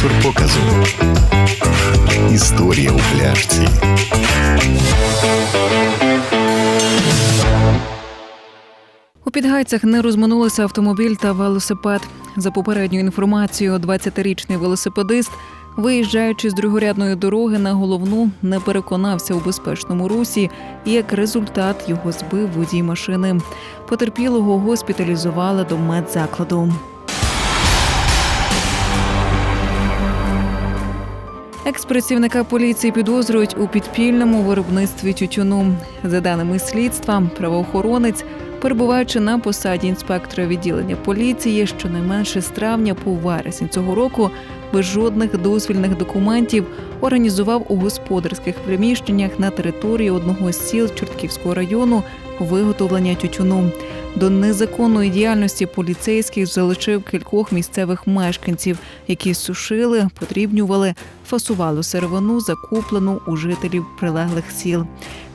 Спонсор показу. Історія у пляшці. У Підгайцях не розминулися автомобіль та велосипед. За попередньою інформацією, 20-річний велосипедист, виїжджаючи з другорядної дороги на головну, не переконався у безпечному русі, і як результат його збив водій машини. Потерпілого госпіталізували до медзакладу. Експрацівника поліції підозрюють у підпільному виробництві тютюну. За даними слідства, правоохоронець, перебуваючи на посаді інспектора відділення поліції, щонайменше з травня по вересень цього року, без жодних дозвільних документів організував у господарських приміщеннях на території одного з сіл Чортківського району виготовлення тютюну. До незаконної діяльності поліцейських залучив кількох місцевих мешканців, які сушили, подрібнювали, фасували сировину, закуплену у жителів прилеглих сіл.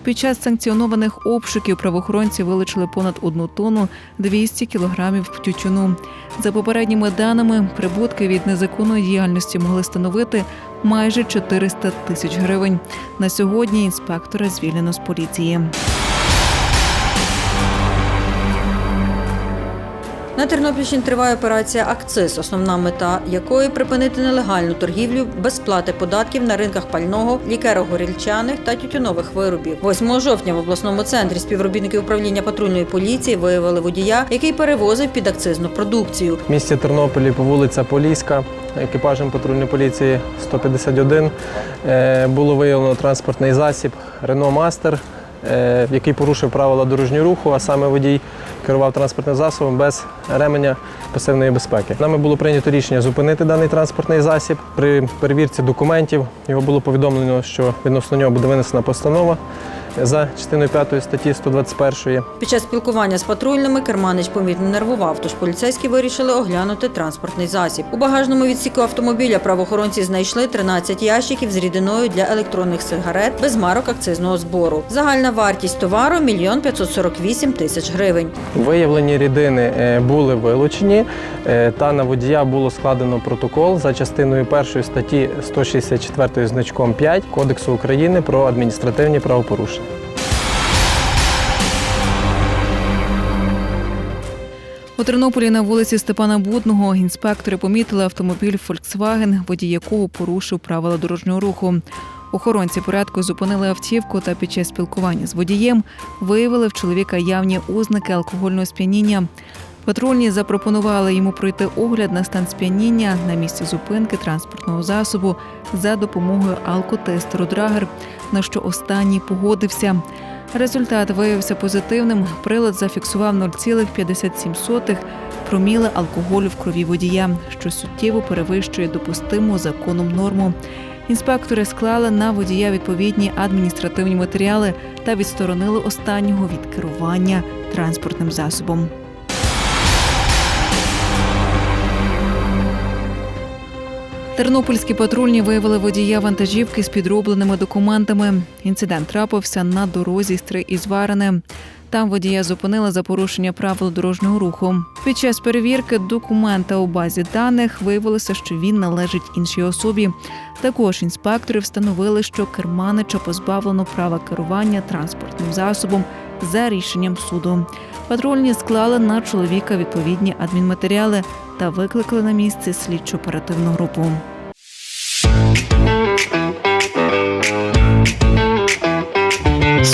Під час санкціонованих обшуків правоохоронці вилучили понад одну тонну 200 кілограмів тютюну. За попередніми даними, прибутки від незаконної діяльності могли становити майже 400 тисяч гривень. На сьогодні інспектора звільнено з поліції. На Тернопільщині триває операція Акциз, основна мета якої припинити нелегальну торгівлю без сплати податків на ринках пального, лікеро-горільчаних та тютюнових виробів. 8 жовтня в обласному центрі співробітники управління патрульної поліції виявили водія, який перевозив підакцизну продукцію. В місті Тернополі по вулиця Поліська екіпажем патрульної поліції 151 е, було виявлено транспортний засіб Рено Мастер, який порушив правила дорожнього руху, а саме водій керував транспортним засобом без ременя пасивної безпеки. Нами було прийнято рішення зупинити даний транспортний засіб. При перевірці документів його було повідомлено, що відносно нього буде винесена постанова за частиною 5 статті 121. Під час спілкування з патрульними керманич помітно нервував, тож поліцейські вирішили оглянути транспортний засіб. У багажному відсіку автомобіля правоохоронці знайшли 13 ящиків з рідиною для електронних сигарет без марок акцизного збору. Загальна вартість товару – мільйон 548 тисяч гривень. Виявлені рідини е, були вилучені, е, та на водія було складено протокол за частиною 1 статті 164 значком 5 Кодексу України про адміністративні правопорушення. Тернополі на вулиці Степана Будного інспектори помітили автомобіль Volkswagen, водій якого порушив правила дорожнього руху. Охоронці порядку зупинили автівку та під час спілкування з водієм виявили в чоловіка явні ознаки алкогольного сп'яніння. Патрульні запропонували йому пройти огляд на стан сп'яніння на місці зупинки транспортного засобу за допомогою алкотестеру Драгер, на що останній погодився. Результат виявився позитивним. Прилад зафіксував 0,57 проміли алкоголю в крові водія, що суттєво перевищує допустиму законом норму. Інспектори склали на водія відповідні адміністративні матеріали та відсторонили останнього від керування транспортним засобом. Тернопільські патрульні виявили водія вантажівки з підробленими документами. Інцидент трапився на дорозі Стри із Варене. Там водія зупинили за порушення правил дорожнього руху. Під час перевірки документа у базі даних виявилося, що він належить іншій особі. Також інспектори встановили, що керманича позбавлено права керування транспортним засобом за рішенням суду. Патрульні склали на чоловіка відповідні адмінматеріали та викликали на місце слідчо оперативну групу.